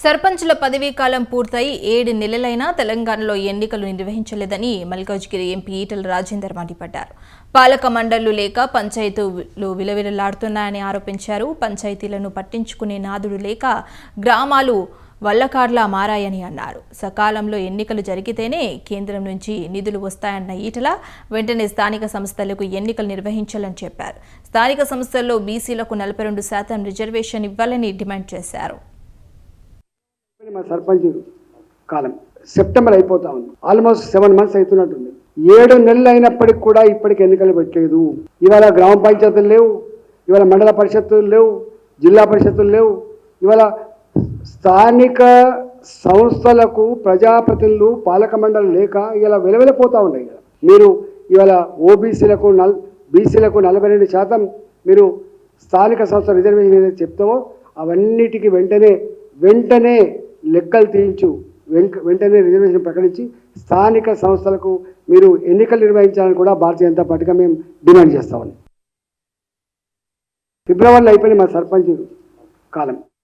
సర్పంచుల పదవీ కాలం పూర్తయి ఏడు నెలలైనా తెలంగాణలో ఎన్నికలు నిర్వహించలేదని మల్కాజ్గిరి ఎంపీ ఈటల రాజేందర్ మండిపడ్డారు. పాలక మండళ్ళు లేక పంచాయతీలు విలవిలలాడుతున్నాయని ఆరోపించారు. పంచాయతీలను పట్టించుకునే నాదుడు లేక గ్రామాలు వల్లకాడ్లా మారాయని అన్నారు. సకాలంలో ఎన్నికలు జరిగితేనే కేంద్రం నుంచి నిధులు వస్తాయన్న ఈటల వెంటనే స్థానిక సంస్థలకు ఎన్నికలు నిర్వహించాలని చెప్పారు. స్థానిక సంస్థల్లో బీసీలకు నలభై రెండు శాతం రిజర్వేషన్ ఇవ్వాలని డిమాండ్ చేశారు. మా సర్పంచ్ కాలం. సెప్టెంబర్ అయిపోతా ఉంది. ఆల్మోస్ట్ సెవెన్ మంత్స్ అవుతున్నట్టుంది. ఏడు నెలలు అయినప్పటికి కూడా ఇప్పటికి ఎన్నికలు పెట్టలేదు. ఇవాళ గ్రామ పంచాయతీలు లేవు. ఇవాళ మండల పరిషత్తులు లేవు. జిల్లా పరిషత్తులు లేవు. ఇవాళ స్థానిక సంస్థలకు ప్రజాప్రతినిధులు పాలక మండలి లేక ఇలా వెలవెలపోతూ ఉన్నాయి. కదా. మీరు ఇవాళ ఓబీసీలకు నల్ బీసీలకు నలభై రెండు శాతం మీరు స్థానిక సంస్థ రిజర్వేషన్ ఏదైతే చెప్తామో అవన్నిటికీ వెంటనే వెంటనే లెక్కలు తీయించు. వెంక వెంటనే రిజర్వేషన్ ప్రకటించి స్థానిక సంస్థలకు మీరు ఎన్నికలు నిర్వహించాలని కూడా భారతీయ జనతా పార్టీగా మేము డిమాండ్ చేస్తామని ఫిబ్రవరిలో అయిపోయింది మా సర్పంచ్ కాలం.